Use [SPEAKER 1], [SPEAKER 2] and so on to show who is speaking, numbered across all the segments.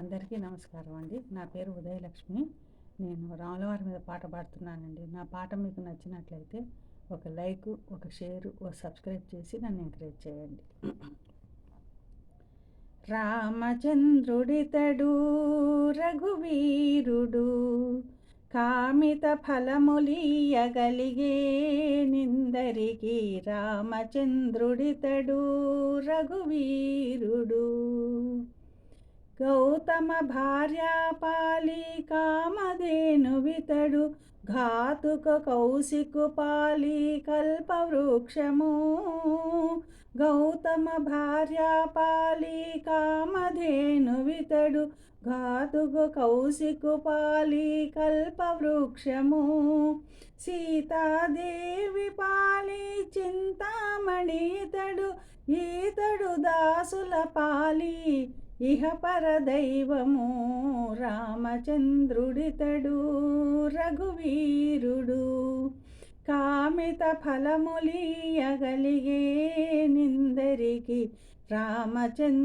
[SPEAKER 1] అందరికీ నమస్కారం అండి. నా పేరు ఉదయలక్ష్మి. నేను రాములవారి మీద పాట పాడుతున్నానండి. నా పాట మీకు నచ్చినట్లయితే ఒక లైక్ ఒక షేర్ ఒక సబ్స్క్రైబ్ చేసి నన్ను ఎంకరేజ్ చేయండి. రామచంద్రుడితడు రఘువీరుడు కామిత ఫలములియగలిగే నిందరికి రామచంద్రుడితడు రఘువీరుడు గౌతమ భార్యాపాలికామధేనువితడు ఘాతుక కౌశికు పాలి కల్పవృక్షము గౌతమ భార్యాపాలి కామధేను ఘాతుక కౌశికు పాలి కల్పవృక్షము సీతాదేవి పాలి చింతామణితడు ఈతడు దాసుల పాలి ఇహ పరదైవము రామచంద్రుడితడు రఘువీరుడు. కామిత ఫలములియగలిగే నిందరికి రామచంద్రుడితడు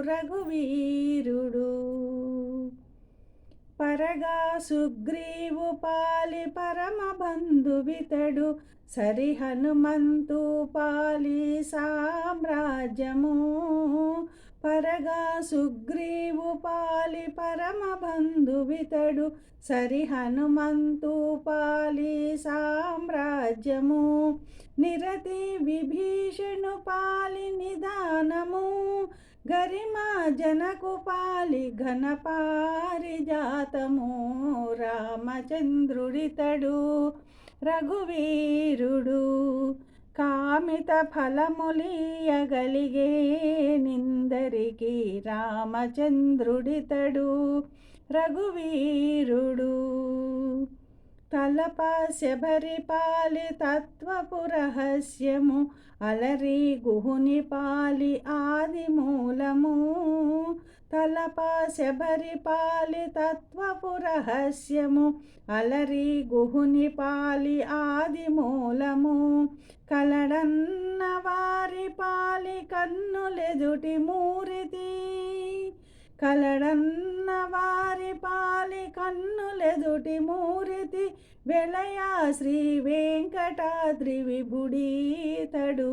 [SPEAKER 1] రఘువీరుడు. పరగా సుగ్రీవు పాలి పరమ బంధువితడు సరి హనుమంతు పాలి సామ్రాజ్యము పరగా సుగ్రీవు పాలి పరమ బంధువితడు సరి హనుమంతు పాలి సామ్రాజ్యము నిరతి విభీషణు పాలి నిదానము గరిమా జనకు పాలి ఘనపారిజాతము రామచంద్రుడితడు. రఘువీరుడు కామిత ఫలములియగలిగే నిందరికి రామచంద్రుడితడు. రఘువీరుడు తలప శబరి పాలి తత్వపు రహస్యము అలరి గుహుని పాలి ఆది మూలము. తలప శబరి పాలి తత్వపు రహస్యము అలరి గుహుని పాలి ఆది మూలము. కలడన్న వారి పాలి కన్నులెదుటి మూరితి. కలడన్న వారి పాలి కన్నులెదుటి మూరితి. వెళయా శ్రీ వెంకటాద్రి విభుడీతడు.